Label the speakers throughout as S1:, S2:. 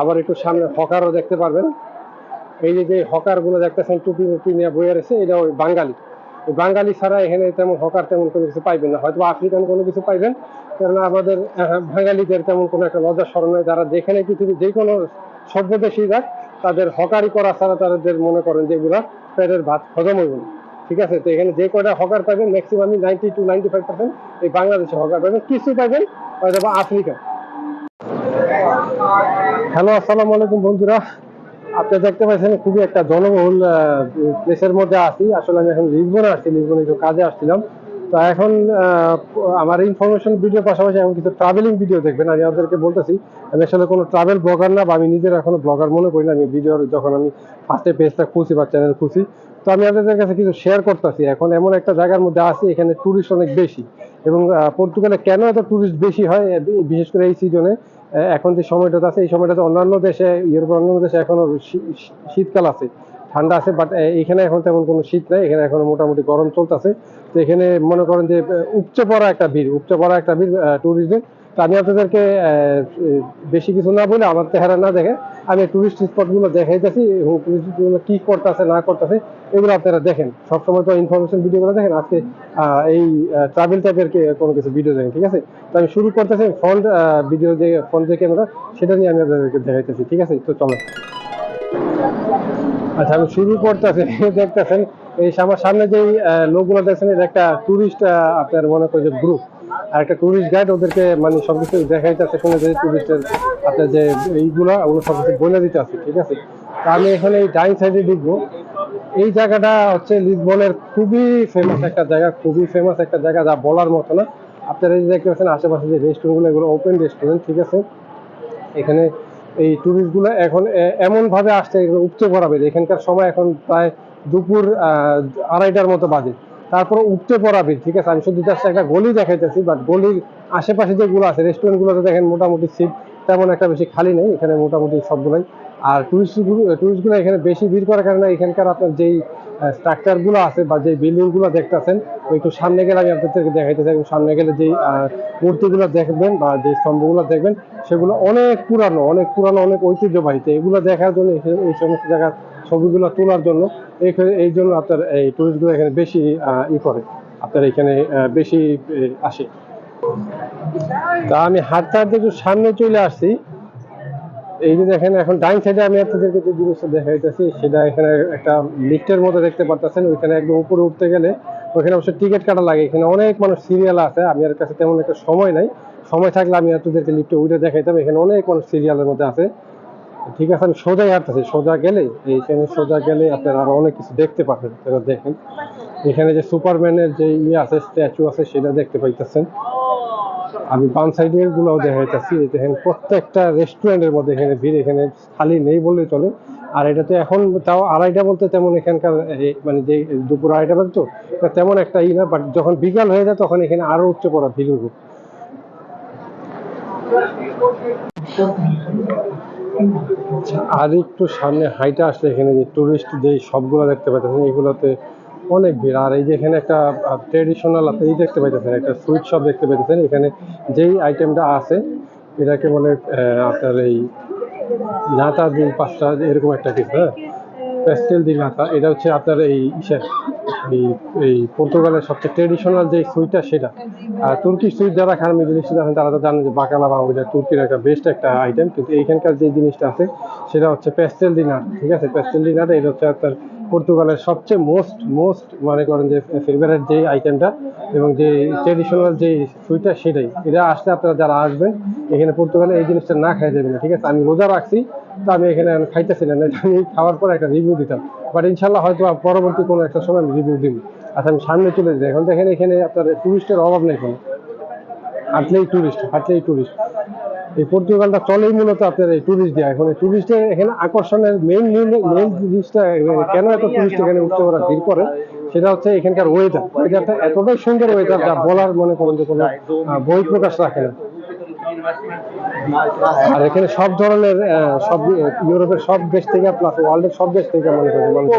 S1: আবার একটু সামনে হকারও দেখতে পারবেন। এই যে যে হকারগুলো দেখতেছেন, টুপি মুপি নিয়ে বইয়ে রয়েছে, এটা ওই বাঙালি। বাঙালি ছাড়া এখানে তেমন হকার তেমন কোনো কিছু পাইবেন না। হয়তো আফ্রিকান কোনো কিছু পাইবেন, কেননা আমাদের বাঙালিদের তেমন কোনো একটা লজ্জা স্মরণ নেই। যারা যেখানে পৃথিবীর যে কোনো সভ্য দেশেই যাক, তাদের হকারি করা ছাড়া তাদের মনে করেন যেগুলা পেটের ভাত হজম হইব ঠিক আছে? তো এখানে যে কয়টা হকার পাবেন ম্যাক্সিমামই ninety two ninety five percent এই বাংলাদেশে হকার পাবেন কিছু পাবেন হয়তো বা আফ্রিকা হ্যালো, আসসালামু আলাইকুম বন্ধুরা। দেখতে পাচ্ছেন খুবই একটা জনবহুল প্লেসের মধ্যে আসলে আমি এখন আসছি একটু কাজে আসছিলাম। তো এখন আমার ইনফরমেশন ভিডিওর পাশাপাশি এখন কিছু ট্রাভেলিং ভিডিও দেখবেন। আমি আপনাদেরকে বলতেছি, আমি আসলে কোনো ট্রাভেল ব্লগার না বা আমি নিজের এখনও ব্লগার মনে করি না। আমি ভিডিওর যখন আমি ফার্স্টে পেজটা খুলছি বা চ্যানেল খুলছি, তো আমি আপনাদের কাছে কিছু শেয়ার করতেছি। এখন এমন একটা জায়গার মধ্যে আছি, এখানে টুরিস্ট অনেক বেশি। এবং পর্তুগালে কেন এত টুরিস্ট বেশি হয়, বিশেষ করে এই সিজনে এখন যে সময়টাতে আছে এই সময়টাতে অন্যান্য দেশে ইউরোপের অন্যান্য দেশে এখনও শীতকাল আছে। ঠান্ডা আছে বাট এখানে এখন তেমন কোনো শীত নাই, এখানে এখন মোটামুটি গরম চলতেছে। তো এখানে মনে করেন যে উপচে পড়া একটা ভিড়, উপচে পড়া একটা ভিড় ট্যুরিস্টদের তো আমি আপনাদেরকে বেশি কিছু না বলে আমার চেহারা না দেখে, আমি টুরিস্ট স্পটগুলো দেখাইতেছি, এবং টুরিস্টগুলো কি করতেছে, না করতেছে, এগুলো আপনারা দেখেন। সবসময় তো ইনফরমেশন ভিডিওগুলো দেখেন, আজকে এই ট্রাভেল টাইপের কোনো কিছু ভিডিও দেখেন, ঠিক আছে? তো আমি শুরু করতেছি ফ্রন্ট ভিডিও যে ফ্রন্ট যে ক্যামেরা সেটা নিয়ে আমি আপনাদেরকে দেখাইতেছি, ঠিক আছে? তো চলো আচ্ছা আমি শুরু করতেছি। দেখতেছেন, এই আমার সামনে যে লোকগুলো দেখছেন এটা একটা টুরিস্ট আপনার মনে করেন যে গ্রুপ আর একটা টুরিস্ট গাইড ওদেরকে মানে সবকিছু দেখাইতেছে কোনো যে টুরিস্টের আপনার যে এইগুলা, ওগুলো সবকিছু বলে দিতে আছে ঠিক আছে? তা আমি এখানে এই ডাইন সাইডে ঢুকবো। এই জায়গাটা হচ্ছে লিসবনের খুবই ফেমাস একটা জায়গা, খুবই ফেমাস একটা জায়গা, যা বলার মতো না। আপনারা যে দেখতে পাচ্ছেন, আশেপাশে যে রেস্টুরেন্টগুলো এগুলো ওপেন রেস্টুরেন্ট ঠিক আছে? এখানে এই টুরিস্টগুলো এখন এমনভাবে আসছে উঠতে পড়াবে এখানকার সময় এখন প্রায় দুপুর আড়াইটার মতো বাজে। তারপরে উঠতে পড়াবে, ঠিক আছে? আমি শুধু জাস্ট একটা গলি দেখাইতেছি বাট গলির আশেপাশে যেগুলো আছে রেস্টুরেন্টগুলোতে দেখেন মোটামুটি সিট তেমন একটা বেশি খালি নেই, এখানে মোটামুটি সবগুলোই আর টুরিস্টগুলো টুরিস্টগুলো এখানে বেশি ভিড় করার কারণে এখানকার আপনার যেই স্ট্রাকচারগুলো আছে বা যে বিল্ডিংগুলো দেখতেছেন একটু সামনে গেলে আমি আপনাদেরকে দেখাইতেছি এবং সামনে গেলে আহ, মূর্তিগুলো দেখবেন বা যে স্তম্ভগুলো দেখবেন সেগুলো অনেক পুরানো অনেক পুরানো অনেক ঐতিহ্যবাহী। এগুলো দেখার জন্য এই- সমস্ত জায়গার ছবিগুলো তোলার জন্য এই জন্য আপনার এই টুরিস্টগুলো এখানে বেশি ই করে আপনার এখানে বেশি আসে। তা আমি হাঁটতে হাঁটতে একটু সামনে চলে আসছি। এই যে দেখেন, এখন ডাইন সাইডে আমি আপনাদেরকে যে জিনিসটা দেখাইতেছি, সেটা এখানে একটা লিফটের মতো দেখতে পারতেছেন, ওইখানে একদম উপরে উঠতে গেলে ওখানে অবশ্য টিকিট কাটা লাগে। এখানে অনেক মানুষ সিরিয়াল আছে, আমি আর কাছে তেমন একটা সময় নাই। সময় থাকলে আমি আপনাদেরকে লিফটে উঠে দেখাইতাম, এখানে অনেক মানুষ সিরিয়ালের মধ্যে আছে। ঠিক আছে, আমি সোজাই হাঁটতেছি, সোজা গেলে, এইখানে সোজা গেলে আপনারা আরও অনেক কিছু দেখতে পাবেন আপনারা দেখেন। এখানে যে সুপারম্যানের যে ইয়ে আছে স্ট্যাচু আছে, সেটা দেখতে পাইতেছেন। আমি বাম সাইডের গুলোও দেখাইতেছি দেখেন প্রত্যেকটা রেস্টুরেন্টের মধ্যে এখানে ভিড়, এখানে খালি নেই বললেই চলে। আর এটা তো এখন তাও আড়াইটা বলতে তেমন এখানকার মানে যে দুপুর আড়াইটা বাজে তো, এটা তেমন একটা ই না বাট যখন বিকাল হয়ে যায় তখন এখানে আরও উচ্চ পড়া ভিড় আর একটু সামনে হাইটা আসলে এখানে যে টুরিস্ট যে সবগুলো দেখতে পাচ্ছেন এগুলোতে অনেক ভিড়। আর এই যে এখানে একটা ট্রেডিশনাল আপনি এই দেখতে পাইতেছেন, একটা সুইট শপ দেখতে পাইতেছেন। এখানে যেই আইটেমটা আছে, এটাকে বলে আপনার এই নাতা দিন পাঁচটা, এরকম একটা কিছু হ্যাঁ? প্যাস্টেল দি নাতা এটা হচ্ছে আপনার এই এই এই পর্তুগালের সবচেয়ে ট্রেডিশনাল যে সুইটটা সেটা। আর তুর্কি সুইট যারা খান মিডল ইস্টে আছেন তারা তো জানেন যে বাকালা বা ওইটা তুর্কির একটা বেস্ট একটা আইটেম কিন্তু এইখানকার যে জিনিসটা আছে, সেটা হচ্ছে প্যাস্টেল ডিনার ঠিক আছে? প্যাস্টেল ডিনার এটা হচ্ছে আপনার পর্তুগালের সবচেয়ে মোস্ট মোস্ট মনে করেন যে ফেভারিট যে আইটেমটা এবং যে ট্রেডিশনাল যে সুইটটা সেটাই। এটা আসলে আপনারা যারা আসবেন, এখানে পর্তুগালে এই জিনিসটা না খাই দেবেন ঠিক আছে? আমি রোজা রাখছি, তো আমি এখানে খাইতেছিলাম খাইতেছি না আমি খাওয়ার পর একটা রিভিউ দিতাম। বাট ইনশাল্লাহ হয়তো পরবর্তী কোনো একটা সময় আমি রিভিউ দিব। আচ্ছা আমি সামনে চলে যাই। এখন দেখেন এখানে আপনার টুরিস্টের অভাব নেই কোনো। হাঁটলেই টুরিস্ট হাঁটলেই টুরিস্ট এই পর্তুগালটা চলেই মূলত আপনার এই টুরিস্ট দিয়ে। এখন এই টুরিস্টের এখানে আকর্ষণের মেইন মেইন জিনিসটা কেন এত টুরিস্ট এখানে উঠতে পারা ভিড় করে? সেটা হচ্ছে এখানকার ওয়েদার ওয়েদারটা এতটাই সুন্দর ওয়েদার যা বলার মনে করেন যে কোনো বই প্রকাশ রাখে না। আর এখানে সব ধরনের সব ইউরোপের সব দেশ থেকে প্লাস ওয়ার্ল্ডের সব দেশ থেকে মনে করেন মানুষ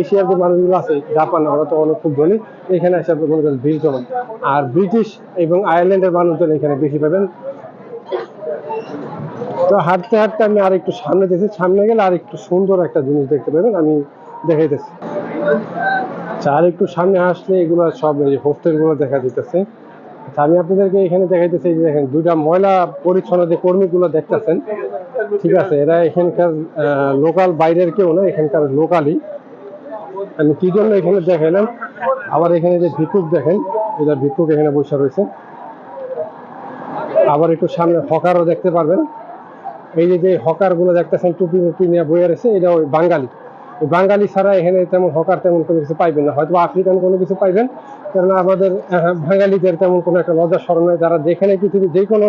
S1: এশিয়ার যে মানুষগুলো আছে, জাপান, ওরা তো অনেক খুব ধনী। এখানে এসে মনে করেন ভিড় জমান। আর ব্রিটিশ এবং আয়ারল্যান্ডের মানুষজন এখানে বেশি পাবেন। তো হাঁটতে হাঁটতে আমি আর একটু সামনে দেখছি সামনে গেলে আর একটু সুন্দর একটা জিনিস দেখতে পাবেন আমি দেখাইতেছি। আচ্ছা, আর একটু সামনে আসলে এগুলো সব এই হোস্টেলগুলো দেখা দিতেছে। আচ্ছা, আমি আপনাদেরকে এখানে দেখাইতেছি যে দেখেন দুইটা ময়লা পরিচ্ছন্ন যে কর্মীগুলো দেখতেছেন ঠিক আছে এরা এখানকার লোকাল বাইরের কেউ না এখানকার লোকালই আমি কি জন্য এখানে দেখাইলাম? আবার এখানে যে ভিক্ষুক দেখেন এটা ভিক্ষুক এখানে বসে রয়েছে। আবার একটু সামনে হকারও দেখতে পারবেন। এই যে যে হকারগুলো দেখতেছেন, টুপি মুপি নিয়ে বয়ে রয়েছে, এটা ওই বাঙালি। ওই বাঙালি ছাড়া এখানে তেমন হকার তেমন কোনো কিছু পাইবেন না। হয়তো আফ্রিকান কোনো কিছু পাইবেন কেননা আমাদের বাঙালিদের তেমন কোনো একটা লজ্জা স্মরণ নেই। যারা যেখানে পৃথিবীর যে কোনো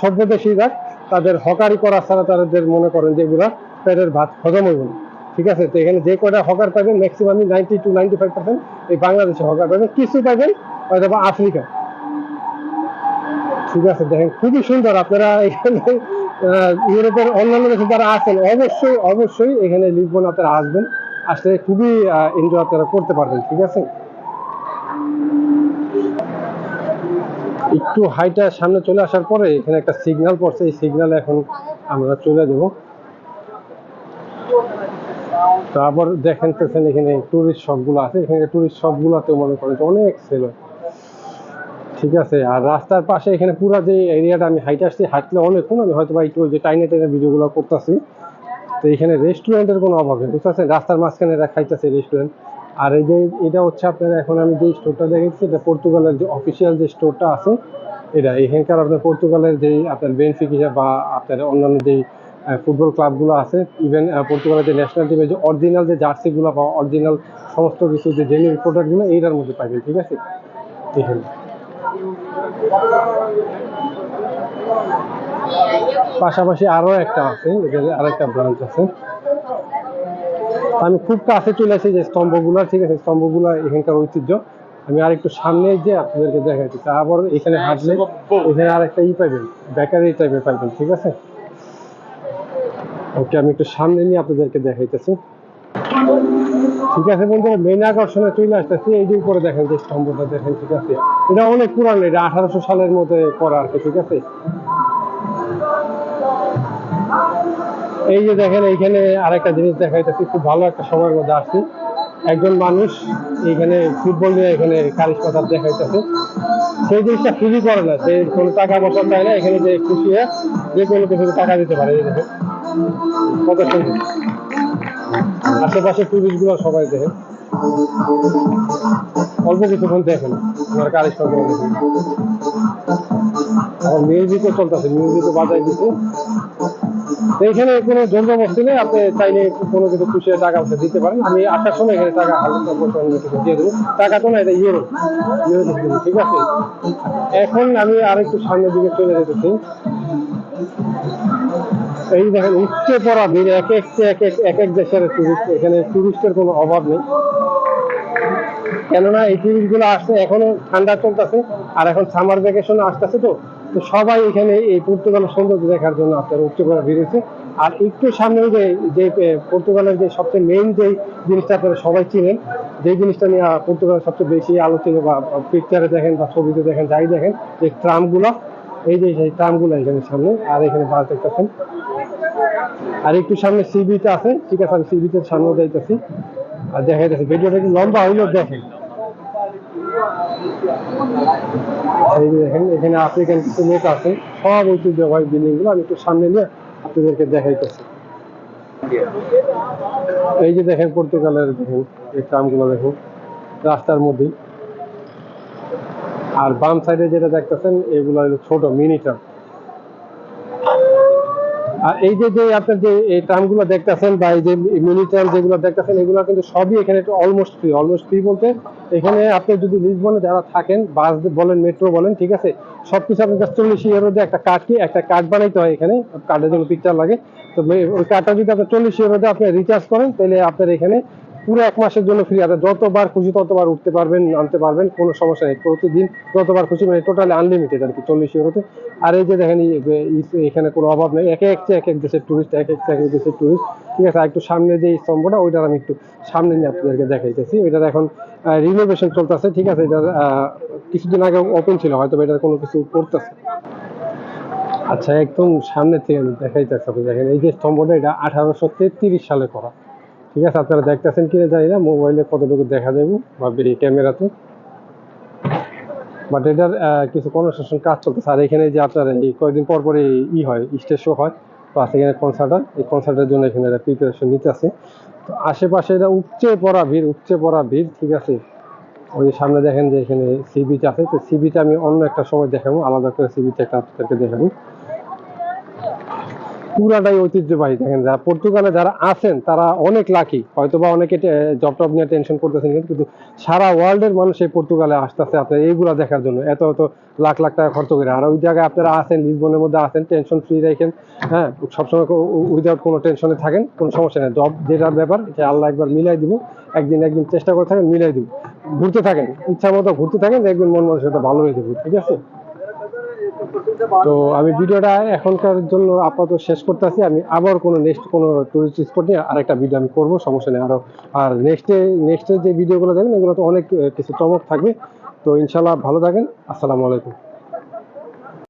S1: সভ্য দেশেই যাক, তাদের হকারি করা ছাড়া তাদের মনে করেন যেগুলা পেটের ভাত হজম হইব না। ঠিক আছে? তো এখানে যে কটা হকার পাবেন ম্যাক্সিমামই ninety two ninety five percent এই বাংলাদেশে হকার পাবেন কিছু পাবেন হয়তো আফ্রিকা ঠিক আছে, দেখেন খুবই সুন্দর আপনারা এখানে ইউরোপের অন্যান্য দেশে যারা আছেন, অবশ্যই অবশ্যই এখানে লিসবন আপনারা আসবেন, আসলে খুবই এনজয় আপনারা করতে পারবেন, ঠিক আছে? একটু হাইটা সামনে চলে আসার পরে এখানে একটা সিগন্যাল পড়ছে, এই সিগন্যালে এখন আমরা চলে যাব। তারপর দেখেন এখানে টুরিস্ট শপগুলো আছে, এখানে টুরিস্ট শপগুলোতে মনে করেন অনেক সেল হয়। ঠিক আছে, আর রাস্তার পাশে এখানে পুরো যে এরিয়াটা আমি হাইটে আসছি হাঁটলে অনেকক্ষণ আমি হয়তো বা একটু যে টাইনে টাইনে ভিডিওগুলো করতেছি। তো এখানে রেস্টুরেন্টের কোনো অভাব নেই, বুঝতে রাস্তার মাঝখানে এরা খাইতেছে রেস্টুরেন্ট আর এই যে এটা হচ্ছে আপনার এখন আমি যে স্টোরটা দেখেছি, এটা পর্তুগালের যে অফিসিয়াল যে স্টোরটা আছে, এটা এখানকার আপনার পর্তুগালের যেই আপনার বেনফিকা বা আপনার অন্যান্য যেই ফুটবল ক্লাবগুলো আছে ইভেন পর্তুগালের যে ন্যাশনাল টিমের যে অরিজিনাল যে জার্সিগুলো বা অরিজিনাল সমস্ত কিছু যে জেনুইন প্রোডাক্টগুলো এইটার মধ্যে পাবেন ঠিক আছে? এখানে। পাশাপাশি আরও একটা আছে এদের আরেকটা ব্রাঞ্চ আছে। আমি খুব কাছে চলে আসি যে স্তম্ভগুলো, ঠিক আছে, স্তম্ভগুলো এখানকার ঐতিহ্য। আমি আর একটু সামনে যে আপনাদেরকে দেখাইছি তারপর এখানে হাঁটলে এখানে আর একটা ই পাইবেন বেকারি টাইপের পাইবেন ঠিক আছে? ওকে, আমি একটু সামনে নিয়ে আপনাদেরকে দেখাইতেছি। ঠিক আছে মেন আকর্ষণে চলে আসতেছি। এই যে উপরে দেখেন যে স্তম্ভটা, দেখেন, ঠিক আছে? এটা অনেক এটা আঠারোশো সালের মধ্যে করা আর কি, ঠিক আছে? এই যে দেখেন, এইখানে আরেকটা জিনিস দেখাইতেছি, খুব ভালো একটা সময়ের মধ্যে আসছি। একজন মানুষ এইখানে ফুটবল নিয়ে এখানে কারিশমাতা দেখাইতেছে। সেই জিনিসটা খুবই করে না সে কোনো টাকা পয়সা চায় না, এখানে যে খুশি হয় যে কোনো কিছু টাকা দিতে পারে কত সুন্দর। আশেপাশে টুরিস্টগুলো সবাই দেখেন অল্প কিছুক্ষণ দেখেন আমার কারিশমা করে দেখেন আমার মিউজিকও চলতেছে মিউজিকও বাজাই দিচ্ছে তো এখানে কোনো জনবস্তি নেই, আপনি চাইলে কোনো কিছু খুশি টাকা পয়সা দিতে পারেন। আমি আসার সময় এখানে টাকা হালকা দিয়ে দেবো। টাকা তো না এটা ইউরো ঠিক আছে? এখন আমি আরেকটু সামনের দিকে চলে যেতেছি। এই দেখেন উচ্চে পড়া ভিড় এক এক এক এক এক এক দেশের টুরিস্ট এখানে টুরিস্টের কোনো অভাব নেই। কেননা এই টুরিস্টগুলো আসছে, এখনও ঠান্ডা চলতেছে, আর এখন সামার ভ্যাকেশন আসতেছে তো। তো সবাই এখানে এই পর্তুগালের সৌন্দর্য দেখার জন্য আপনার উচ্চ করে বেরিয়েছে। আর একটু সামনে যে যে পর্তুগালের যে সবচেয়ে মেইন যে জিনিসটা আপনারা সবাই চিনেন যে জিনিসটা নিয়ে পর্তুগালের সবচেয়ে বেশি আলোচিত বা পিকচারে দেখেন বা ছবিতে দেখেন, যাই দেখেন, যে ট্রামগুলো, এই যে সেই ট্রামগুলো এখানে সামনে, আর এখানে বাস দেখতেছেন। আর একটু সামনে সি বিচ আছে, ঠিক আছে, আমি সি বিচের সামনে যাইতেছি। আর দেখা যাচ্ছে ভিডিওটা একটু লম্বা হইলেও দেখেন। এখানে আফ্রিকান কিছু লোক আছে, সব ঐতিহ্যবাহী বিল্ডিংগুলো, আমি একটু সামনে নিয়ে আপনাদেরকে দেখাইতেছি। এই যে দেখেন পর্তুগালের দেখেন এই ট্রামগুলো দেখুন, রাস্তার মধ্যেই আর বাম সাইডে যেটা দেখতেছেন, এগুলো ছোট মিনি ট্রাম আর এই যে যে আপনার যে ট্রামগুলো দেখতেছেন বা এই যে মিনি ট্রাম যেগুলো দেখতেছেন, এগুলো কিন্তু সবই এখানে অলমোস্ট ফ্রি অলমোস্ট ফ্রি বলতে এখানে আপনি যদি লিসবনে যারা থাকেন বাস বলেন মেট্রো বলেন, ঠিক আছে? সব কিছু আপনার কাছে চল্লিশ ইউরো দিয়ে একটা কার্ড কি, একটা কার্ড বানাইতে হয় এখানে কার্ডের জন্য পিকচার লাগে। তো ওই কার্ডটা যদি আপনার চল্লিশ ইউরো দিয়ে আপনি রিচার্জ করেন, তাহলে আপনার এখানে পুরো এক মাসের জন্য ফ্রি আপনি যতবার খুশি ততবার উঠতে পারবেন নামতে পারবেন, কোনো সমস্যা নেই। প্রতিদিন যতবার খুশি মানে টোটালি আনলিমিটেড আর কি চল্লিশ ইউরোতে। আর এই যে দেখেন এখানে কোনো অভাব নেই। এক এক এক এক দেশের টুরিস্ট এক এক এক দেশের টুরিস্ট ঠিক আছে? একটু সামনে যে স্তম্ভটা, ওইটার আমি একটু সামনে নিয়ে আপনাদেরকে দেখাইতেছি। ওইটার এখন রিনোভেশন চলতেছে, ঠিক আছে? এটার কিছুদিন আগে ওপেন ছিল, হয়তো এটার কোনো কিছু করতেছে। আচ্ছা একদম সামনে থেকে আমি দেখাইতেছি দেখেন। এই যে স্তম্ভটা, এটা আঠারোশো তেত্রিশ সালে করা। ঠিক আছে, আপনারা দেখতেছেন কিনা জানি না, মোবাইলে কতটুকু দেখা যাবে, বা এই ক্যামেরাতে। বাট এটার কিছু কনস্ট্রাকশন কাজ চলতেছে। আর এখানে যে আপনার এই কয়েকদিন পর পরে ই হয় স্টেজ শো হয়। প্লাস এখানে কনসার্ট হয়। এই কনসার্টের জন্য এখানে প্রিপারেশন নিতে আছে তো আশেপাশে এটা উপচে পড়া ভিড়, উপচে পড়া ভিড়, ঠিক আছে? ওই যে সামনে দেখেন যে এখানে সি আছে। তো সি বিচ আমি অন্য একটা সময় দেখাবো। আলাদা করে সি একটা আপনাদেরকে দেখাবো। পুরাটাই ঐতিহ্যবাহী। দেখেন যারা পর্তুগালে যারা আছেন, তারা অনেক লাকি হয়তো বা অনেকে জব টব নিয়ে টেনশন করতেছেন কিন্তু সারা ওয়ার্ল্ডের মানুষ এই পর্তুগালে আসতেছে আপনার এইগুলা দেখার জন্য। এত এত লাখ লাখ টাকা খরচ করে। আর ওই জায়গায় আপনারা আছেন, লিসবনের মধ্যে আছেন টেনশন ফ্রি রাখেন হ্যাঁ? সবসময় উইদাউট কোনো টেনশনে থাকেন, কোনো সমস্যা নেই। জব যেটার ব্যাপার, এটা আল্লাহ একবার মিলাই দিব। একদিন একদিন চেষ্টা করে থাকেন, মিলাই দিব। ঘুরতে থাকেন, ইচ্ছা মতো ঘুরতে থাকেন, দেখবেন মন মানসিকতা ভালো হয়ে যাবে, ঠিক আছে? তো আমি ভিডিওটা এখনকার জন্য আপাতত শেষ করতেছি। আমি আবার কোনো নেক্সট কোনো টুরিস্ট স্পট নিয়ে আরেকটা ভিডিও আমি করব সমস্যা নেই আরও আর নেক্সটে নেক্সটে যে ভিডিওগুলো দেখবেন এগুলো তো অনেক কিছু চমক থাকবে। তো ইনশাল্লাহ ভালো থাকেন। আসসালামু আলাইকুম।